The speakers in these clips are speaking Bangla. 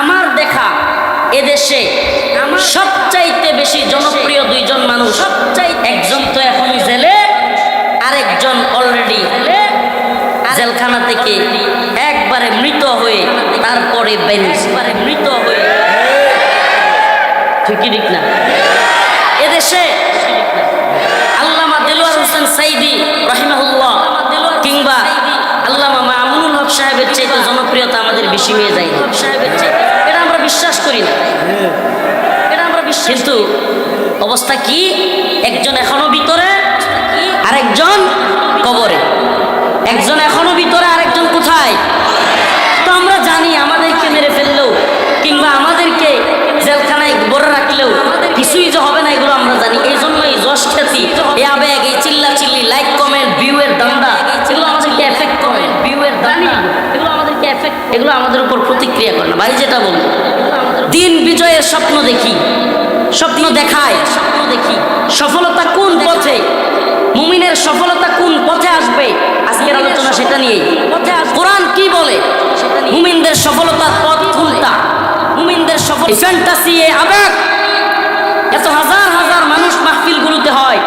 আমার দেখা এদেশে সবচাইতে বেশি জনপ্রিয় দুইজন মানুষ। সবচাইতে একজন তো এখন জেলে আরেকজন অলরেডি জেলখানা থেকে একবারে মৃত হয়ে তারপরে একবারে মৃত হয়ে। ঠিকই ঠিক না? এদেশে আল্লামা দেলোয়ার হোসেন সাইদি রহিমাহুল্লাহ কিংবা আল্লামা মামুনুল হক সাহেবের চাইতে জনপ্রিয়তা আমাদের বেশি হয়ে যায় সাহেবের এটা আমরা বিশ্বাস করি না এটা আমরা বিশ্বাস কিন্তু অবস্থা কি? একজন এখনও ভিতরে আরেকজন কবরে। একজন এখনও ভিতরে আরেকজন কোথায়? তো আমরা জানি আমাদেরকে মেরে ফেললেও কিংবা আমাদেরকে জেলখানায় বড় রাখলেও কিছুই যে হবে না এগুলো আমরা জানি। এই জন্যই যশ খ্যাতি এই আবেগ এই চিল্লা চিল্লি লাইক কমেন্ট ভিউ এর দান্দা এগুলো আমাদেরকে এফেক্ট কমেন্ট ভিউ এর দান্দা এগুলো এগুলো আমাদের উপর প্রতিক্রিয়া করে না। ভাই যেটা বলব দিন বিজয়ের স্বপ্ন দেখি স্বপ্ন দেখায় স্বপ্ন দেখি। সফলতা কোন পথে? মুমিনের সফলতা কোন পথে আসবে? আজকের আলোচনা সেটা নিয়ে কোরআন কি বলে? মুমিনদের সফলতার পথ কোনটা মুমিনদের সফল ফ্যান্টাসি আবেগ। এত হাজার হাজার মানুষ মাহফিলগুলোতে হয়।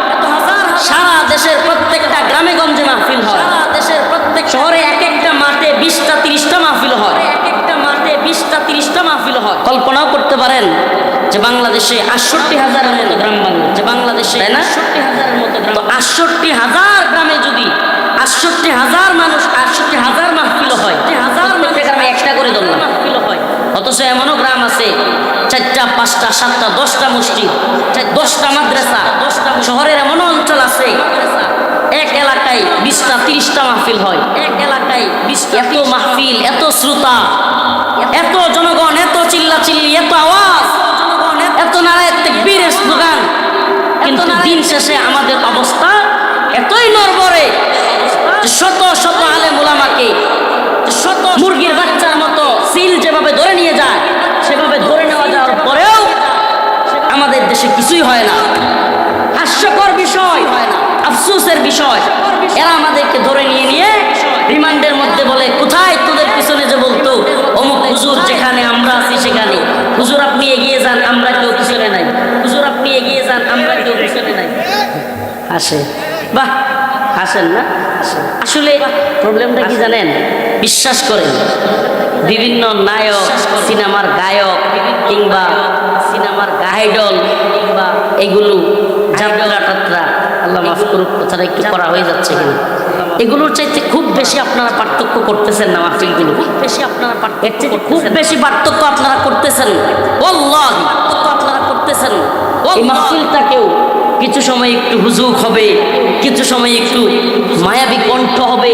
সারা দেশের প্রত্যেকটা গ্রামে গঞ্জে মাহফিল হয়। সারা দেশের প্রত্যেক শহরে এক একটা মাঠে বিশটা তিরিশটা মাহফিল হয় এক একটা মাঠে বিশটা তিরিশটা মাহফিল হয় কল্পনাও করতে পারেন যে বাংলাদেশে আটষট্টি হাজারের মতো গ্রাম বাংলা যে বাংলাদেশে আটষট্টি হাজারের মতো গ্রাম আটষট্টি হাজার গ্রামে যদি আটষট্টি হাজার মানুষ আটষট্টি হাজার মাহফিল হয় হাজার গ্রামে একটা করে ধরলাম। মাহফিল হয়। অথচ এমনও গ্রাম আছে চারটা পাঁচটা সাতটা দশটা মসজিদ দশটা মাদ্রাসা দশটা শহরের এমনও অঞ্চল আছে এক এলাকায় বিশটা তিরিশটা মাহফিল হয়। এক এলাকায় বিশটা এত মাহফিল এত শ্রোতা এত জনগণ এত চিল্লা চিল্লি এত আওয়াজ এত নারায় বীরের স্লোগান। কিন্তু দিন শেষে আমাদের অবস্থা এতই নরবরে শত শত আলে মোলামাকে শত মুরগির বাচ্চার মতো সিল যেভাবে ধরে নিয়ে যায় সেভাবে ধরে নেওয়া যাওয়ার পরেও আমাদের দেশে কিছুই হয় না। হাস্যকর বিষয় হয় না আফসোসের বিষয় এরা আমাদেরকে ধরে নিয়ে নিয়ে রিমান্ডের মধ্যে বলে কোথায় তোদের পিছনে যে বলতো হুজুর, যেখানে আমরা আছি সেখানে। হুজুর, আপনি এগিয়ে যান, আমরা কেউ পিছনে নাই। হুজুর, আপনি এগিয়ে যান, আমরা কেউ পিছনে নাই। আসে বাহ, আসেন না। আসলে প্রবলেমটা কি জানেন? বিশ্বাস করেন, বিভিন্ন নায়ক, সিনেমার গায়ক কিংবা সিনেমার গাইডল কিংবা এগুলো যাত্রা টাত্রা আল্লাহ মাফ করুক, কথাটা একটু করা হয়ে যাচ্ছে কিনা। এগুলোর চাইতে খুব বেশি আপনারা পার্থক্য করতেছেন না মাহফিলগুলো। খুব বেশি আপনারা পার্থক্য খুব বেশি পার্থক্য আপনারা করতেছেন। পার্থক্য আপনারা করতেছেন। এই মাহফিলটাকেও কিছু সময় একটু হুজুক হবে কিছু সময় একটু মায়াবী কণ্ঠ হবে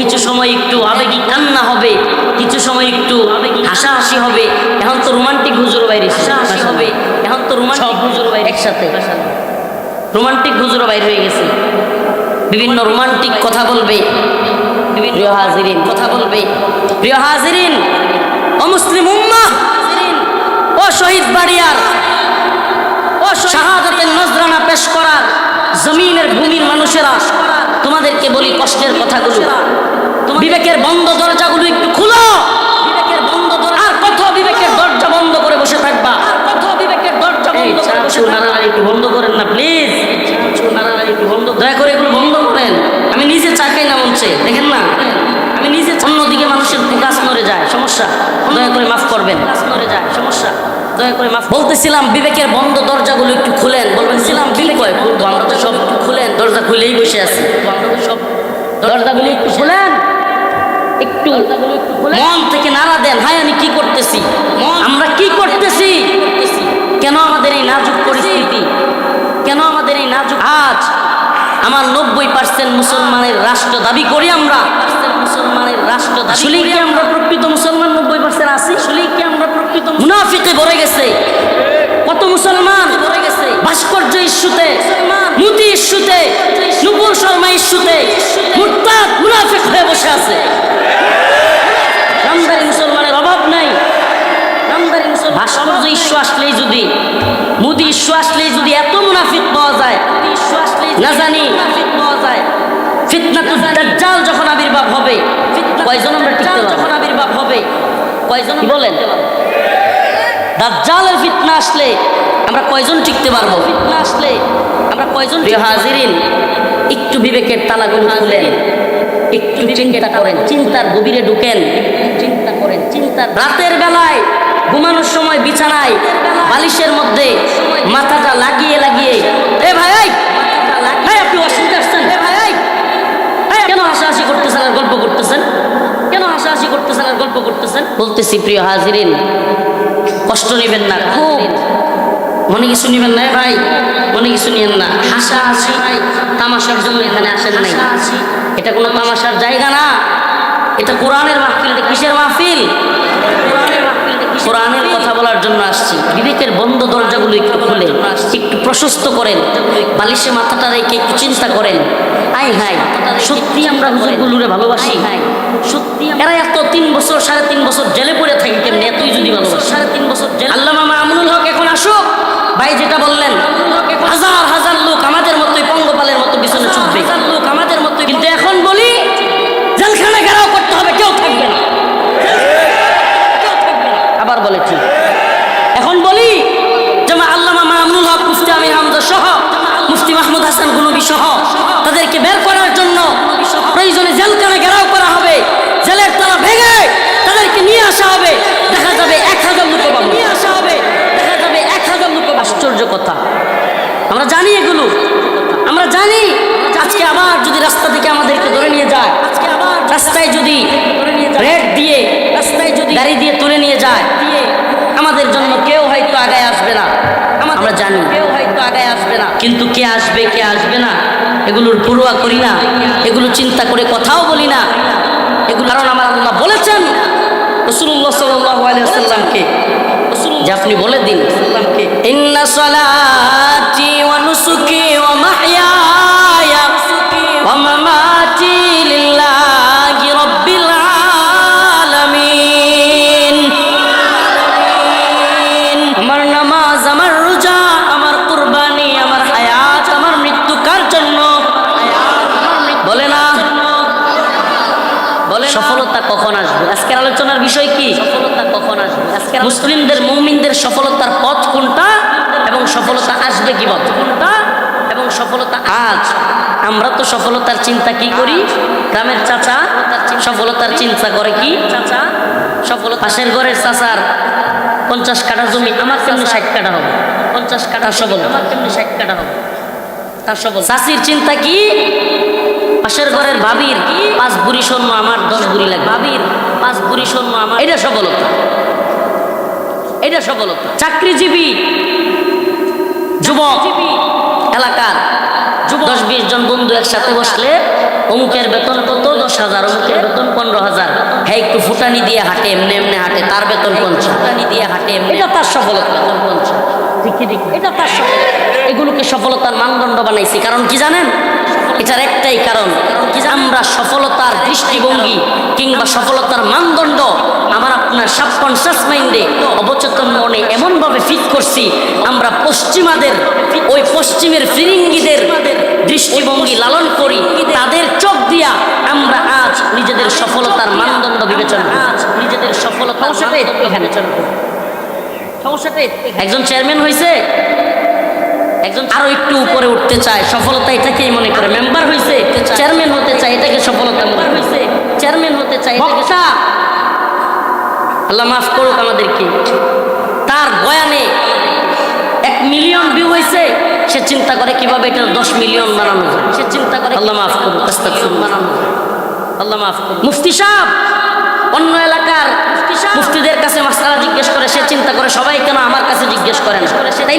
কিছু সময় একটু আবেগী কান্না হবে কিছু সময় একটু হাসাহাসি হবে। এখন তো রোমান্টিক হুজুর বাইরে হাসাহাসি হবে। এখন তো রোমান্টিক হুজুর বাইরে একসাথে। রোমান্টিক হুজুর বাইরে হয়ে গেছে। বিভিন্ন রোমান্টিক কথা বলবে। প্রিয় হাজিরিন কথা বলবে। প্রিয় হাজিরিন অমুসলিম মুসলিম উম্মাহ ও শহীদ বাড়িয়ার ও শাহাদাতের নজরানা পেশ করার জমিনের ভূমির মানুষেরা তোমাদেরকে বলি কষ্টের কথাগুলো। বিবেকের বন্ধ দরজাগুলো একটু খুলো। বিবেকের বন্ধ দরজা আর কত বিবেকের দরজা বন্ধ করে বসে থাকবা। আর কত বিবেকের দরজা বন্ধ করে বসে একটু বন্ধ করেন না প্লিজ বন্ধ দয়া করে এগুলো বন্ধ করেন। আমি নিজে চা খাই না মনছে দেখেন না? আমি নিজে অন্যদিকে মানুষের গাছ নড়ে যায় সমস্যা। দয়া করে মাফ করবেন। গাছ নড়ে যায় সমস্যা। দয়া করে মাফ বলতেছিলাম বিবেকের বন্ধ দরজাগুলো একটু খুলেন। বলতেছিলাম বিবেক খুলবো আমরা তো সব একটু খুলেন। দরজা খুলেই বসে আছি। আমরা তো সব দরজাগুলো একটু খুলেন। একটু মন থেকে নাড়া দেন। হাই আমি কি করতেছি? আমরা কি করতেছি? কেন আমাদের এই নাজুক পরিস্থিতি? কেন আমাদের এই নাজুক আজ আমার নব্বই পার্সেন্ট মুসলমানের রাষ্ট্র দাবি করি আমরা। মুসলমানের রাষ্ট্র আসলেই কি আমরা। প্রকৃত মুসলমান নব্বই পার্সেন্ট আছি? আসলেই কি আমরা প্রকৃত মুনাফিকে ভরে গেছে। কত মুসলমান? ভরে গেছে। ভাস্কর্য ইস্যুতে মুতি ইস্যুতে নুপুর শর্মা ইস্যুতে মুরতাদ মুনাফিক হয়ে বসে আছে। মুসলমানের অভাব নাই। মুসলমান ভাস্কর্য ইস্যু আসলেই যদি মুদি ইস্যু আসলেই না জানি। পাওয়া যায়। ফিতনাতুল দাজ্জাল যখন আবির্ভাব হবে কয়জন আমরা টিকতে যখন আবির্ভাব হবে কয়জন বলেন? দাজ্জালের ফিতনা আসলে আমরা কয়জন টিকতে পারব? ফিতনা আসলে আমরা কয়জন হাজিরিন একটু বিবেকের তালাগুলো খুলেন। একটু চিন্তা করেন চিন্তার গভীরে ঢুকেন। চিন্তা করেন চিন্তার রাতের বেলায় ঘুমানোর সময় বিছানায় বালিশের মধ্যে মাথাটা লাগিয়ে লাগিয়ে এ ভাই এই! এই, আপনি অসুবিধা আসছেন এ ভাই এই! এই, কেন হাসাহাসি করতেছেন আর গল্প করতেছেন? কেন হাসাহাসি করতেছেন আর গল্প করতেছেন? বলতেছি প্রিয় হাজিরিন কষ্ট নেবেন না খুব মনে কিছু নেবেন না ভাই মনে কিছু নিবেন না হাসাহাসি তামাশার জন্য এখানে আসেন নাই। এটা কোনো তামাশার জায়গা না এটা কোরআনের মাহফিল এটা কিসের মাহফিল? কোরআনের কোরআনের কথা বলার জন্য আসছি। বিবেকের বন্ধ দরজাগুলো একটু খুলে একটু প্রশস্ত করেন বালিশে মাথাটা রেখে একটু চিন্তা করেন। আই হাই সত্যি আমরা হুজুরগুলোরে ভালোবাসি? সত্যি এরা এত তিন বছর সাড়ে তিন বছর জেলে পড়ে থাকি কেমনি এতই যদি ভালোবাসি সাড়ে তিন বছর জেলে আল্লাহ মামা আমনুল হক এখন আসুক। ভাই যেটা বললেন হাজার হাজার জানি এগুলো। আমরা জানি আজকে আবার যদি রাস্তা থেকে আমাদেরকে ধরে নিয়ে যায় আজকে আবার রাস্তায় যদি রেড দিয়ে, রাস্তায় যদি গাড়ি দিয়ে তুলে নিয়ে যায়, আমাদের জন্য কেউ হয়তো আগায় আসবে না। আমরা জানি। কেউ হয়তো আগায় আসবে না কিন্তু কে আসবে কে আসবে না, এগুলোর পড়ুয়া করি না, এগুলো চিন্তা করে কথাও বলি না। এগুলো কারণ আমার আল্লাহ বলেছেন রসুল্লাহ সাল্লামকে যে আপনি বলে দিন। ইন্না সালাতি আমার নামাজ আমার রোজা আমার কুরবানি আমার হায়াত আমার মৃত্যু কার জন্য? বলে না। বলে সফলতা কখন আসবে? আজকের আলোচনার বিষয় কি? সফলতা কখন আসবে? আজকে মুসলিমদের মুমিনদের সফলতার পথ কোনটা এবং সফলতা আসবে কি পথ কোনটা এবং সফলতা আজ আমরা তো সফলতার চিন্তা কি করি? গ্রামের চাচা সফলতার চিন্তা করে কি? চাচা সফলতা পাশের ঘরের চাচার পঞ্চাশ কাঠা জমি আমার তেমনি ষাট কাঠা হবে। পঞ্চাশ কাঠা সবল। আমার তেমনি ষাট কাঠা হবে। তার সবল। চাষির চিন্তা কি? পাশের ঘরের ভাবির পাঁচ বুড়ি স্বর্ণ আমার দশ বুড়ি লাগে ভাবির পাঁচ বুড়ি স্বর্ণ আমার এটা সফলতা। এটা সফলতা। চাকরিজীবী যুবক এলাকার দশ বিশ জন বন্ধু একসাথে বসলে অমুকের বেতন কত? দশ হাজার। অমুকের বেতন পনেরো হাজার। হ্যাঁ একটু ফুটানি দিয়ে হাঁটে এমনি এমনি হাঁটে তার বেতন পঞ্চাশ। ফুটানি দিয়ে হাঁটে এমনি এটা তার সফলতা। বেতন পঞ্চাশ। এটা তার সফলতা। এগুলোকে সফলতার মানদণ্ড বানাইছি। কারণ কি জানেন? এটার একটাই কারণ? আমরা সফলতার দৃষ্টিভঙ্গি কিংবা সফলতার মানদণ্ড আমার আপনার সাবকনসিয়াস মাইন্ডে অবচেতন মনে এমনভাবে ফিট করছি আমরা পশ্চিমাদের ওই পশ্চিমের ফিরিঙ্গিদের দৃষ্টিভঙ্গি লালন করি তাদের চোখ দিয়া আমরা আজ নিজেদের সফলতার মানদণ্ড বিবেচনা আজ নিজেদের সফলতা এখানে সমস্যাটা একজন চেয়ারম্যান হয়েছে একজন আরও একটু উপরে উঠতে চায় সফলতা এটাকেই মনে করে। মেম্বার হয়েছে চেয়ারম্যান হতে চায় এটাকে সফলতা মনে হয়েছে চেয়ারম্যান হতে চায় বক্তা! আল্লাহ মাফ করুক আমাদেরকে। তার বয়ানে এক মিলিয়ন ভিউ হয়েছে সে চিন্তা করে কীভাবে এটা দশ মিলিয়ন বানানো যায়। সে চিন্তা করে আল্লাহ মাফ করুক বানানো যায়। আল্লাহ মাফ করুক। মুফতি সাহেব অন্য এলাকার মুফতিদের কাছে মাসালা জিজ্ঞেস করে সে চিন্তা করে সবাই কেন আমার কাছে জিজ্ঞেস করেন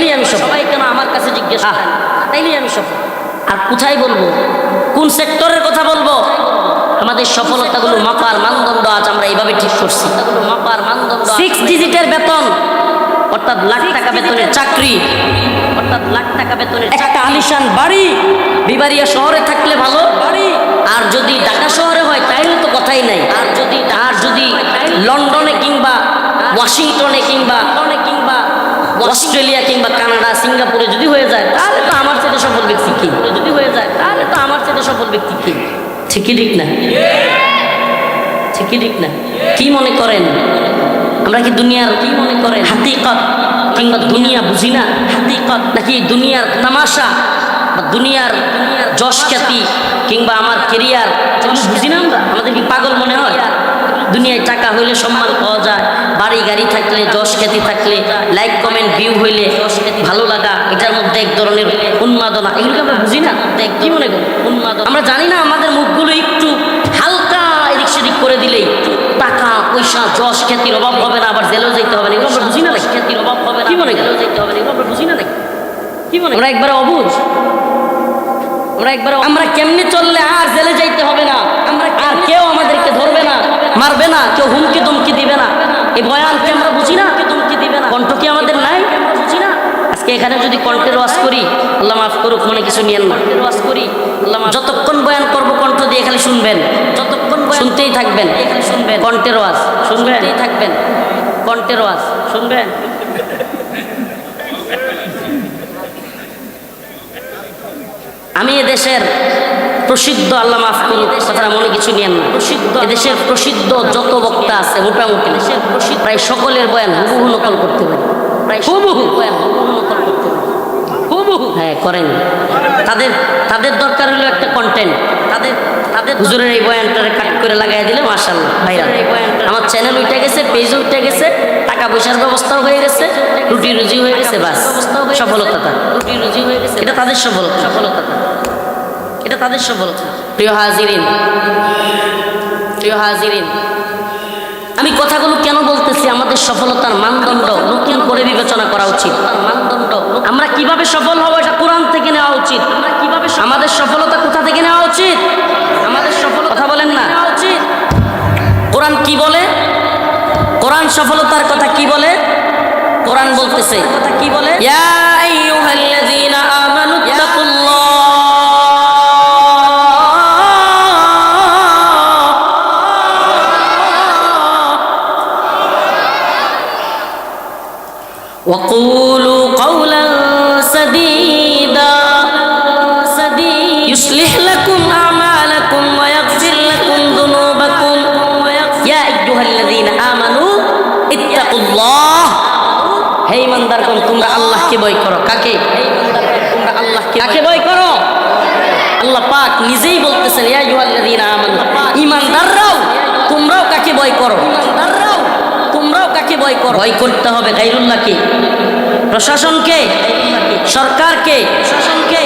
নিয়ে আমি সবাই কেন আমার কাছে জিজ্ঞেস করেন নিয়ে আমি সফল। আর কোথায় বলব? কোন সেক্টরের কথা বলব? আমাদের সফলতাগুলো মাপার মানদণ্ড আজ আমরা এইভাবে ঠিক করছি। মাপার মানদণ্ড সিক্স ডিজিটের বেতন। অর্থাৎ লাখ টাকা বেতনের চাকরি। অর্থাৎ লাখ টাকা বেতনের একটা আলিশান বাড়ি। বিবারিয়া শহরে থাকলে ভালো। বাড়ি আর যদি ঢাকা শহরে হয় তাইলে তো কথাই নাই আর যদি আর যদি লন্ডনে কিংবা ওয়াশিংটনে কিংবা কিংবা অস্ট্রেলিয়া কিংবা কানাডা, সিঙ্গাপুরে যদি হয়ে যায়, তাহলে তো আমার সাথে সফল ব্যক্তি কি? যদি হয়ে যায়, তাহলে তো আমার সাথে সফল ব্যক্তি কি? ঠিকই ঠিক না? ঠিকই ঠিক না? কি মনে করেন? আমরা কি দুনিয়ার কি মনে করেন? হাতিকত কিংবা দুনিয়া বুঝি না? হাকিকত নাকি দুনিয়ার তামাশা বা দুনিয়ার যশ খ্যাতি কিংবা আমার কেরিয়ার বুঝি না আমরা? আমাদের কি পাগল মনে হয়? দুনিয়ায় টাকা হইলে সম্মান পাওয়া যায় বাড়ি গাড়ি থাকলে যশ খ্যাতি থাকলে লাইক কমেন্ট ভিউ হইলে ভালো লাগা এটার মধ্যে এক ধরনের উন্মাদনা। এগুলোকে আমরা বুঝি না? কি মনে করি উন্মাদনা। আমরা জানি না আমাদের মুখগুলো একটু হালকা এদিক সেদিক করে দিলেই টাকা পয়সা যশ খ্যাতির অভাব হবে না আবার জেলেও যেতে হবে না এগুলো আমরা বুঝি না নাকি? খ্যাতির অভাব হবে না কি মনে জেলেও যেতে হবে না এগুলো আমরা বুঝি না নাকি? কি মনে আমরা একবারে অবুঝ। আমরা একবার আমরা কেমনে চললে আর জেলে যাইতে হবে না? আমরা আর কেউ আমাদেরকে ধরবে না? মারবে না কেউ হুমকি ধমকি দিবে না। এই বয়ানকে আমরা বুঝি না? ধমকি দিবে না কণ্ঠ কি আমাদের নাই? বুঝি না আজকে এখানে যদি কণ্ঠের ওয়াজ করি আল্লাহ মাফ করুক মনে কিছু নিয়েন না। ওয়াজ করি আল্লাহ যতক্ষণ বয়ান করব কণ্ঠ দিয়ে খালি শুনবেন। যতক্ষণ শুনতেই থাকবেন। শুনবেন। কণ্ঠের ওয়াজ। শুনবেন। থাকবেন। কণ্ঠের ওয়াজ। শুনবেন। আমি এদেশের প্রসিদ্ধ আল্লাহ মাফ করুন কথাটা মনে কিছু নিয়েন না। প্রসিদ্ধ এদেশের প্রসিদ্ধ যত বক্তা আছে মোটামুটি দেশের প্রসিদ্ধ প্রায় সকলের বয়ান হুবহু নকল করতে পারি। প্রায় হুবহু। বয়ান হুবহু নকল করতে পারি। হুবহু। হ্যাঁ করেন। তাদের তাদের দরকার হলো একটা কন্টেন্ট তাদের তাদের হুজুরের এই বয়ানটারে কাট করে লাগাই দিলে মাশাল্লাহ ভাইরা। আমার চ্যানেল উঠে গেছে পেজ উঠে গেছে টাকা পয়সার ব্যবস্থাও হয়ে গেছে রুটি রুজি হয়ে গেছে বাস। সফলতা রুটি রুজি হয়ে গেছে। এটা তাদের সফলতা। সফলতা এটা তাদের সফলতা প্রিয় হাজিরিন প্রিয় হাজিরিন, আমি কথাগুলো কেন বলতেছি? আমাদের সফলতার মানদণ্ড নতুন করে বিবেচনা করা উচিত। মানদণ্ড আমরা কীভাবে সফল হব এটা কোরআন থেকে নেওয়া উচিত? আমরা কীভাবে আমাদের সফলতা কোথা থেকে নেওয়া উচিত? আমাদের সফল কথা বলেন না। উচিত কোরআন কি বলে? কোরআন সফলতার কথা কি বলে? কোরআন বলতেছে কথা কি বলে وقولوا قولا سديدا يصلح لكم أعمالكم ويغفر لكم ذنوبكم يا أيها الذين آمنوا اتقوا الله হে ইমানদারগণ তোমরা আল্লাহকে ভয় করো কাকে তোমরা আল্লাহকে কাকে ভয় করো আল্লাহ পাক নিজেই বলতেছেন ইয়া আইয়ুহাল্লাযীনা আমানু ইমানদাররাও তোমরাও কাকে ভয় করো ইমানদাররাও তোমরাও কাকে ভয় করো। ভয় করতে হবে গাইরুল্লাহকে। প্রশাসনকে সরকারকে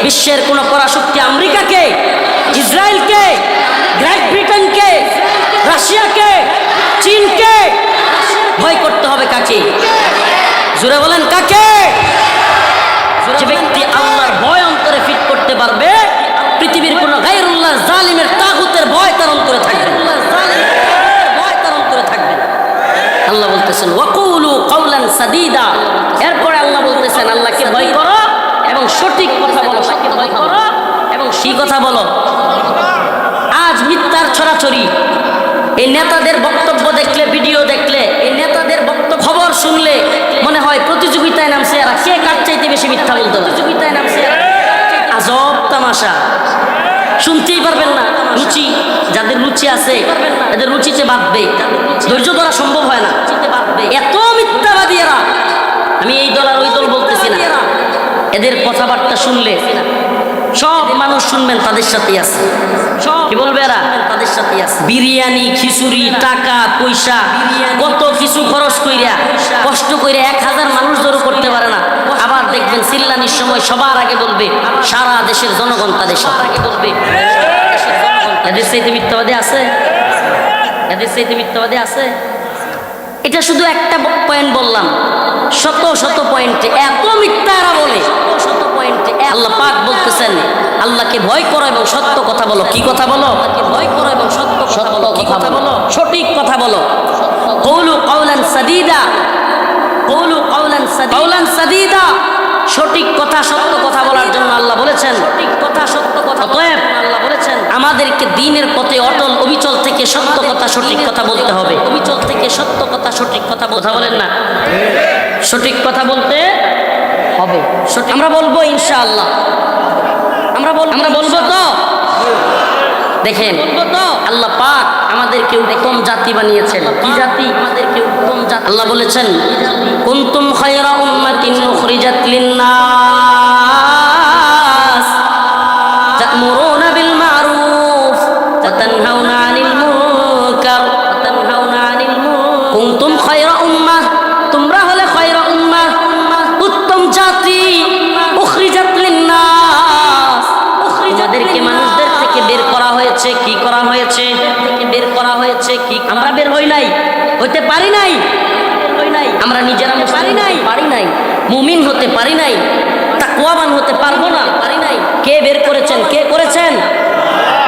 বিশ্বের কোন পরাশক্তি আমেরিকাকে ইসরায়েলকে গ্রেট ব্রিটেনকে রাশিয়াকে চীনকে। ভয় করতে হবে কাকে? জুড়ে বলেন কাকে? যে ব্যক্তি আল্লাহর ভয় অন্তরে ফিট করতে পারবে পৃথিবীর কোন গায়রুল্লাহ জালিমের তাগুতের ভয় তার অন্তরে থাকবে ভয় তার অন্তরে থাকবে না। আল্লাহ বলতেছেন ওয়াকুলু কাউলান সাদিদা। এরপরে আল্লাহ বলতেছেন আল্লাহকে ভয় করো এবং সঠিক কথা বলো সঠিক ভয় করো। এবং সেই কথা বলো? আজ মিথ্যার ছড়াছড়ি। এই নেতাদের বক্তব্য দেখলে ভিডিও দেখলে এই নেতাদের বক্তব্য খবর শুনলে মনে হয় প্রতিযোগিতায় নামছে এরা। কে কার চাইতে বেশি মিথ্যা বলতে প্রতিযোগিতায় নামছে আজব তামাশা। শুনতেই পারবেন না রুচি যাদের রুচি আছে এদের রুচিতে বাঁধবে। ধৈর্য ধরা সম্ভব হয় না। এত মিথ্যাবাদী এরা। আমি এই দল আর ওই দল বলতেছি না। এদের কথাবার্তা শুনলে সব মানুষ শুনবেন তাদের সাথে আছে। কি বলবে এরা? তাদের সাথেই আছে। বিরিয়ানি খিচুড়ি টাকা পয়সা কত কিছু খরচ কইরা কষ্ট কইরা এক হাজার মানুষ জড়ো করতে পারে না। আবার দেখবেন সিল্লানির সময় সবার আগে বলবে সারা দেশের জনগণ তাদের সাথে। আগে বলবে। এদের সাথে মিথ্যাবাদী আছে? এদের সাথে মিথ্যাবাদী আছে? এটা শুধু একটা পয়েন্ট বললাম। শত শত পয়েন্টে এত মিথ্যারা বলতেছেন আল্লাহকে ভয় করো এবং সত্য কথা বলো। কি কথা বলো? ভয় করো এবং সত্য সত্য কথা বলো। সঠিক কথা বলো। কৌলু কৌলান সাদিদা। কৌলু কৌলান কৌলান সাদিদা। সঠিক কথা সত্য কথা বলার জন্য আল্লাহ বলেছেন। সঠিক কথা সত্য কথা অতএব আল্লাহ বলেছেন। আমাদেরকে দিনের পথে অটল অবিচল থেকে সত্য কথা সঠিক কথা বলতে হবে। অবিচল থেকে সত্য কথা সঠিক কথা কথা বলেন না। সঠিক কথা বলতে হবে। আমরা বলব ইনশাআল্লাহ। আমরা আমরা বলব তো? দেখেন আল্লাহ পাক আমাদেরকে উত্তম জাতি বানিয়েছেন। কি জাতি? আমাদেরকে উত্তম জাতি আল্লাহ বলেছেন কুনতুম খায়রা উম্মাতিন উখরিজাত লিন্নাস। হই নাই। হইতে পারি নাই। আমরা নিজেরা পারি নাই। পারি নাই। মুমিন হতে পারি নাই। তাকওয়াবান হতে পারব না। পারি নাই। কে বের করেছেন? কে করেছেন?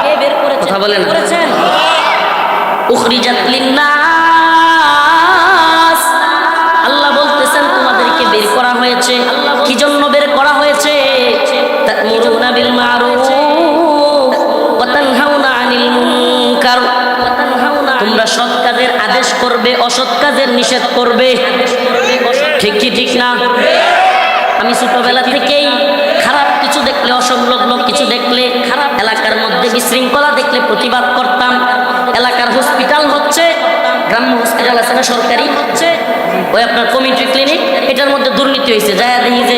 কে বের করেছেন? কথা বলেন। করেছেন? উখরিজাত লিন্নাস। আল্লাহ বলতেছেন তোমাদেরকে বের করা হয়েছে। অসৎ কাজের নিষেধ করবে। ঠিক কি, ঠিক না? আমি ছোটবেলা থেকেই খারাপ কিছু দেখলে, অসংলগ্ন কিছু দেখলে, খারাপ এলাকার মধ্যে বিশৃঙ্খলা দেখলে প্রতিবাদ করতাম। এলাকার হসপিটাল হচ্ছে, গ্রাম্য হসপিটাল আছে না, সরকারি হচ্ছে। ওই আপনার কমিউনিটি ক্লিনিক এটার মধ্যে দুর্নীতি হয়েছে। যায় দেখি যে